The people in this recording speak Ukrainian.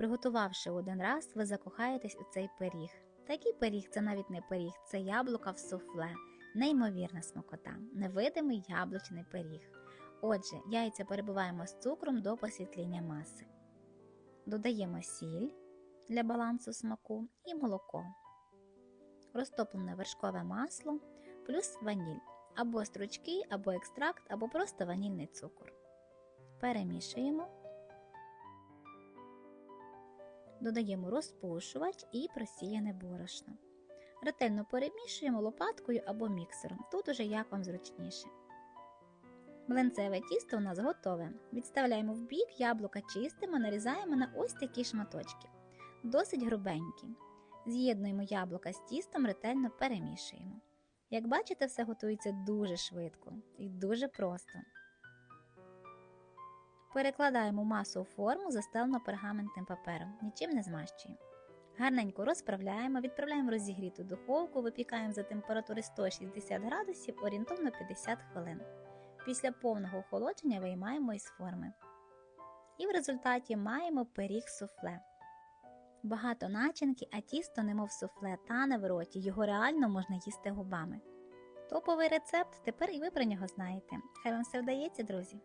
Приготувавши один раз, ви закохаєтесь у цей пиріг. Такий пиріг це навіть не пиріг, це яблука в суфле. Неймовірна смакота, невидимий яблучний пиріг. Отже, яйця перебиваємо з цукром до посвітління маси. Додаємо сіль для балансу смаку і молоко, розтоплене вершкове масло плюс ваніль, або стручки, або екстракт, або просто ванільний цукор. Перемішуємо, додаємо розпушувач і просіяне борошно. Ретельно перемішуємо лопаткою або міксером, тут уже як вам зручніше. Млинцеве тісто у нас готове. Відставляємо в бік, яблука чистимо, нарізаємо на ось такі шматочки, досить грубенькі. З'єднуємо яблука з тістом, ретельно перемішуємо. Як бачите, все готується дуже швидко і дуже просто. Перекладаємо масу у форму, застелену пергаментним папером, нічим не змащуємо. Гарненько розправляємо, відправляємо в розігріту духовку, випікаємо за температури 160 градусів орієнтовно 50 хвилин. Після повного охолодження виймаємо із форми. І в результаті маємо пиріг суфле. Багато начинки, а тісто, немов суфле, тане в роті, його реально можна їсти губами. Топовий рецепт, тепер і ви про нього знаєте. Хай вам все вдається, друзі!